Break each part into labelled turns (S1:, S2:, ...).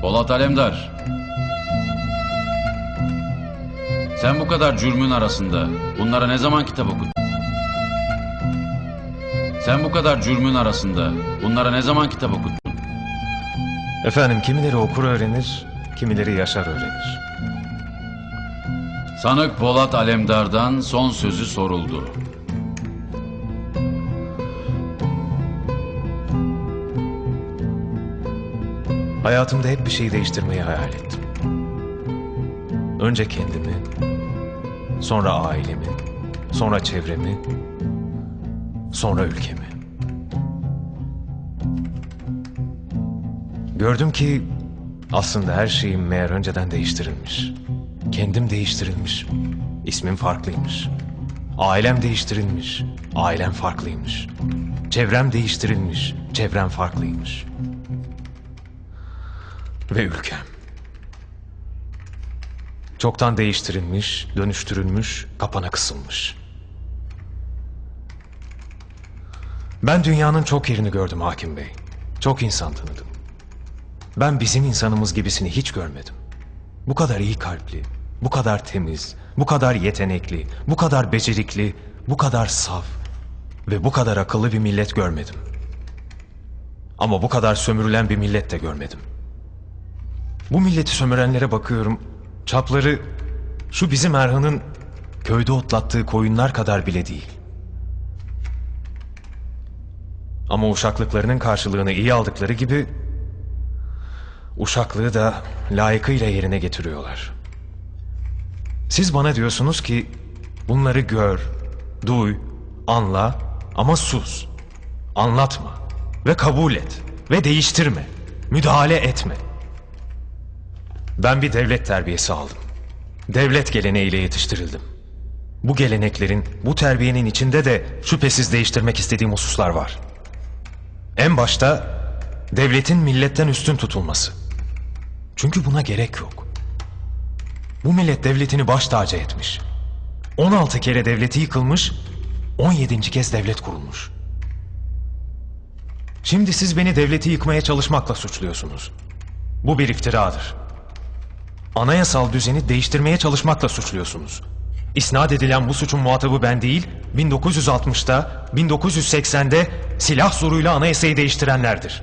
S1: Polat Alemdar. Sen bu kadar cürmün arasında bunlara ne zaman kitap okudun? Sen bu kadar cürmün arasında bunlara ne zaman kitap okudun?
S2: Efendim kimileri okur öğrenir, kimileri yaşar öğrenir.
S1: Sanık Polat Alemdar'dan son sözü soruldu.
S2: Hayatımda hep bir şey değiştirmeyi hayal ettim. Önce kendimi, sonra ailemi, sonra çevremi, sonra ülkemi. Gördüm ki aslında her şeyim meğer önceden değiştirilmiş. Kendim değiştirilmiş. İsmim farklıymış. Ailem değiştirilmiş. Ailem farklıymış. Çevrem değiştirilmiş. Çevrem farklıymış. Ve ülkem. Çoktan değiştirilmiş, dönüştürülmüş, kapana kısılmış. Ben dünyanın çok yerini gördüm hakim bey. Çok insan tanıdım. Ben bizim insanımız gibisini hiç görmedim. Bu kadar iyi kalpli, bu kadar temiz, bu kadar yetenekli, bu kadar becerikli, bu kadar saf ve bu kadar akıllı bir millet görmedim. Ama bu kadar sömürülen bir millet de görmedim. Bu milleti sömürenlere bakıyorum. Çapları şu bizim Erhan'ın köyde otlattığı koyunlar kadar bile değil. Ama uşaklıklarının karşılığını iyi aldıkları gibi uşaklığı da layıkıyla yerine getiriyorlar. Siz bana diyorsunuz ki bunları gör, duy, anla ama sus. Anlatma ve kabul et ve değiştirme. Müdahale etme. Ben bir devlet terbiyesi aldım. Devlet geleneğiyle yetiştirildim. Bu geleneklerin, bu terbiyenin içinde de şüphesiz değiştirmek istediğim hususlar var. En başta devletin milletten üstün tutulması. Çünkü buna gerek yok. Bu millet devletini baş tacı etmiş. 16 kere devleti yıkılmış, 17. kez devlet kurulmuş. Şimdi siz beni devleti yıkmaya çalışmakla suçluyorsunuz. Bu bir iftiradır. Anayasal düzeni değiştirmeye çalışmakla suçluyorsunuz. İsnat edilen bu suçun muhatabı ben değil, 1960'da, 1980'de silah zoruyla anayasayı değiştirenlerdir.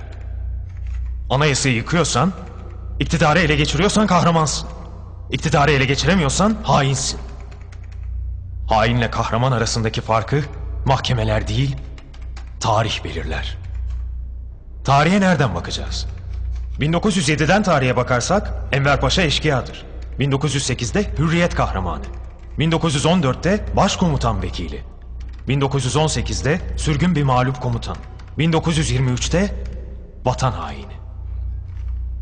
S2: Anayasayı yıkıyorsan, iktidarı ele geçiriyorsan kahramansın. İktidarı ele geçiremiyorsan hainsin. Hainle kahraman arasındaki farkı mahkemeler değil, tarih belirler. Tarihe nereden bakacağız? 1907'den tarihe bakarsak Enver Paşa eşkıyadır. 1908'de Hürriyet kahramanı. 1914'te başkomutan vekili. 1918'de sürgün bir mağlup komutan. 1923'te vatan haini.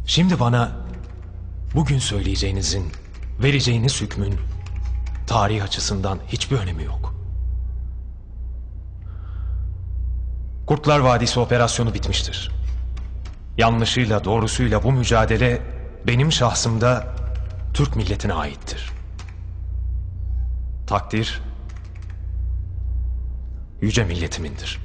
S2: Şimdi bana bugün söyleyeceğinizin, vereceğiniz hükmün tarih açısından hiçbir önemi yok. Kurtlar Vadisi operasyonu bitmiştir. Yanlışıyla doğrusuyla bu mücadele benim şahsımda Türk milletine aittir. Takdir yüce milletimindir.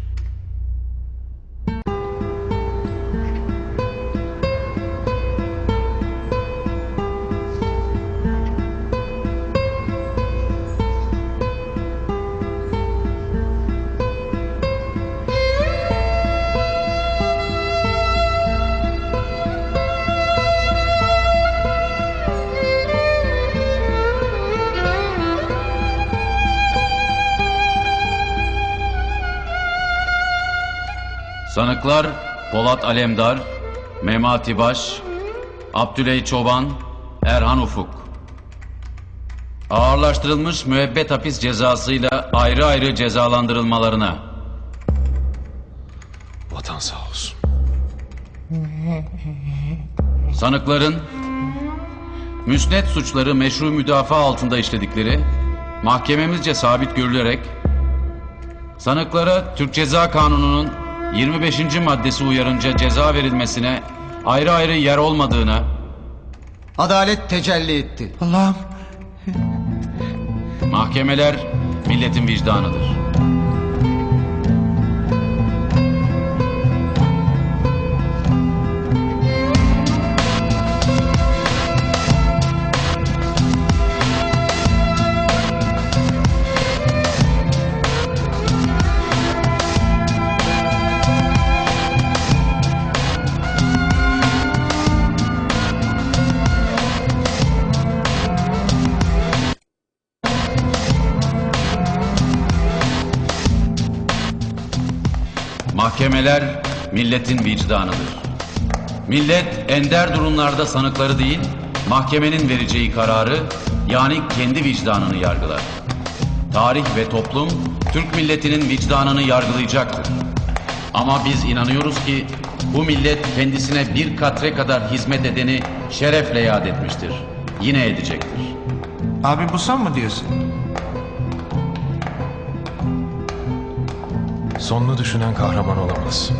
S1: Sanıklar Polat Alemdar, Memati Baş, Abdüley Çoban, Erhan Ufuk. Ağırlaştırılmış müebbet hapis cezasıyla ayrı ayrı cezalandırılmalarına.
S2: Vatan sağ olsun.
S1: Sanıkların müsnet suçları meşru müdafaa altında işledikleri mahkememizce sabit görülerek sanıklara Türk Ceza Kanunu'nun 25. maddesi uyarınca ceza verilmesine ayrı ayrı yer olmadığına
S3: Adalet tecelli etti.
S4: Allah'ım
S1: mahkemeler milletin vicdanıdır. Mahkemeler milletin vicdanıdır. Millet ender durumlarda sanıkları değil, mahkemenin vereceği kararı yani kendi vicdanını yargılar. Tarih ve toplum Türk milletinin vicdanını yargılayacaktır. Ama biz inanıyoruz ki bu millet kendisine bir katre kadar hizmet edeni şerefle yad etmiştir. Yine edecektir.
S4: Abi bu son mu diyorsun?
S2: Sonunu düşünen kahraman olamaz.